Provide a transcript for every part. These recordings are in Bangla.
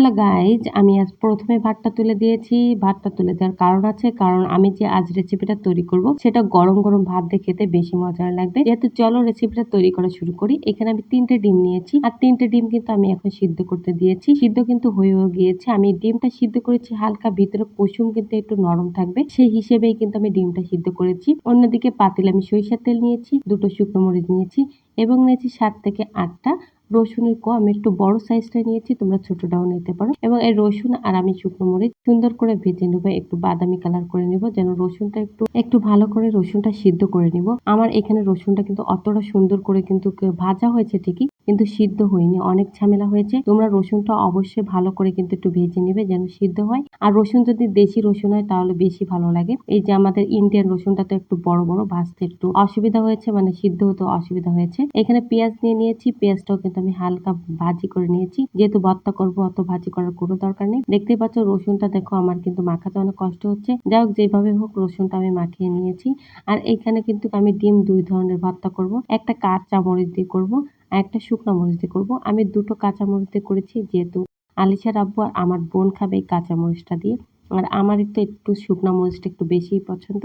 হ্যালো গাইজ আমি আজ প্রথমে ভাতটা তুলে দিয়েছি। ভাতটা তুলে দেওয়ার কারণ আছে, কারণ আমি যে আজ রেসিপিটা তৈরি করব, সেটা গরম গরম ভাত দিয়ে খেতে বেশি মজার লাগবে। যেহেতু চলো রেসিপিটা তৈরি করা শুরু করি, এখানে আমি তিনটে ডিম নিয়েছি, আর তিনটে ডিম কিন্তু আমি এখন সিদ্ধ করতে দিয়েছি। সিদ্ধ কিন্তু হয়েও গিয়েছে, আমি ডিমটা সিদ্ধ করেছি হালকা, ভিতরে কুসুম কিন্তু একটু নরম থাকবে, সেই হিসেবেই কিন্তু আমি ডিমটা সিদ্ধ করেছি। অন্যদিকে পাতিল আমি সরিষার তেল নিয়েছি, দুটো শুকনো মরিচ নিয়েছি, এবং নিয়েছি সাত থেকে আটটা রসুনের কো আমি একটু বড় সাইজটা নিয়েছি, তোমরা ছোটটাও নিতে পারো। এবং এই রসুন আর আমি শুকনো মরিচ সুন্দর করে ভেজে নেব, একটু বাদামি কালার করে নিব, যেন রসুনটা একটু একটু ভালো করে রসুনটা সিদ্ধ করে নিব। আমার এখানে রসুনটা কিন্তু অতটা সুন্দর করে কিন্তু ভাজা হয়েছে ঠিকই কিন্তু সিদ্ধ হয়নি। অনেক ঝামেলা হয়েছে। তোমরা রসুনটা অবশ্যই ভালো করে কিন্তু একটু ভেজে নিবে যেন সিদ্ধ হয়। আর রসুন যদি দেশি রসুন হয়, তাহলে বেশি ভালো লাগে। এই যে আমাদের ইন্ডিয়ান রসুনটা তো একটু বড় বড়, ভাজতে একটু অসুবিধা হয়েছে মানে সিদ্ধ হতে অসুবিধা হয়েছে। এখানে পেঁয়াজ নিয়ে নিয়েছি। পেঁয়াজটাও কিন্তু আমি হালকা ভাজি করে নিয়েছি। যেহেতু ভর্তা করব, অত ভাজি করার কোনো দরকার নেই। দেখতে পাচ্ছ, রসুনটা দেখো আমার কিন্তু মাখাতে অনেক কষ্ট হচ্ছে। যাই হোক, যেভাবে হোক, রসুনটা আমি মাখিয়ে নিয়েছি। আর এখানে কিন্তু আমি ডিম দুই ধরনের ভর্তা করব। একটা কাঁচা মরিচ দিয়ে করব। আর একটা শুকনো মরিচ দিয়ে করব। আমি দুটো কাঁচা মরিচ দিয়ে করেছি, যেহেতু আলিশার আব্বু আর আমার বোন খাবে এই কাঁচা মরিচটা দিয়ে। আর আমার একটু একটু শুকনো মরিচটা একটু বেশিই পছন্দ।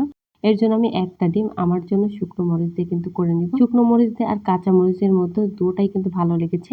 এর জন্য আমি একটা ডিম আমার জন্য শুকনো মরিচ দিয়ে কিন্তু করে নিব। শুকনো মরিচ দিয়ে আর কাঁচা মরিচের মধ্যে দুটাই কিন্তু ভালো লেগেছে।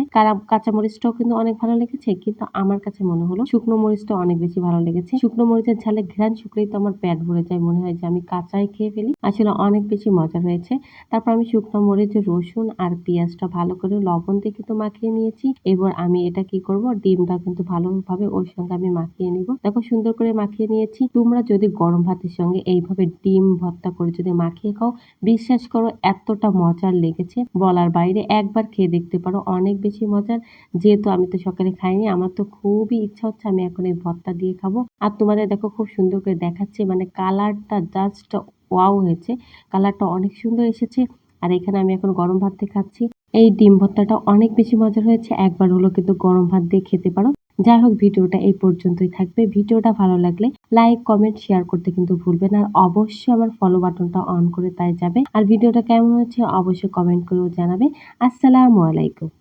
কাঁচা মরিচটাও কিন্তু অনেক ভালো লেগেছে, কিন্তু আমার কাছে মনে হলো শুকনো মরিচটা অনেক বেশি ভালো লেগেছে। শুকনো মরিচের ঝালে ঘ্রাণ শুকলেই তো আমার পেট ভরে যায়, মনে হয় যে আমি কাঁচাই খেয়ে ফেলি। আসলে অনেক বেশি মজা হয়েছে। তারপর আমি শুকনো মরিচ, রসুন আর পেঁয়াজটা ভালো করে লবণ দিয়ে কিন্তু মাখিয়ে নিয়েছি। এবার আমি এটা কি করব? ডিমটা কিন্তু ভালোভাবে ওর সঙ্গে আমি মাখিয়ে নিব। দেখো সুন্দর করে মাখিয়ে নিয়েছি। তোমরা যদি গরম ভাতের সঙ্গে এইভাবে ডিম ভর্তা করে যদি মাখিয়ে খাও, বিশ্বাস করো এতটা মজার লেগেছে। বলার বাইরে একবার খেয়ে দেখতে পারো, অনেক বেশি মজার। যেহেতু আমি তো সকালে খাইনি, আমার তো খুবই ইচ্ছা হচ্ছে আমি এখন এই ভর্তা দিয়ে খাব। আর তোমাদের দেখো খুব সুন্দর করে দেখাচ্ছে মানে কালারটা জাস্ট ওয়াও হয়েছে। কালারটা অনেক সুন্দর এসেছে। আর এখানে আমি এখন গরম ভাত দিয়ে খাচ্ছি। এই ডিম ভর্তাটা অনেক বেশি মজার হয়েছে। একবার হলো কিন্তু গরম ভাত দিয়ে খেতে পারো। যাই হোক, ভিডিওটা এই পর্যন্তই থাকবে। ভিডিওটা ভালো লাগলে লাইক কমেন্ট শেয়ার করতে কিন্তু ভুলবেন আর অবশ্যই আমার ফলো বাটনটা অন করে তাই যাবে। আর ভিডিওটা কেমন হচ্ছে অবশ্যই কমেন্ট করেও জানাবে। আসসালামু আলাইকুম।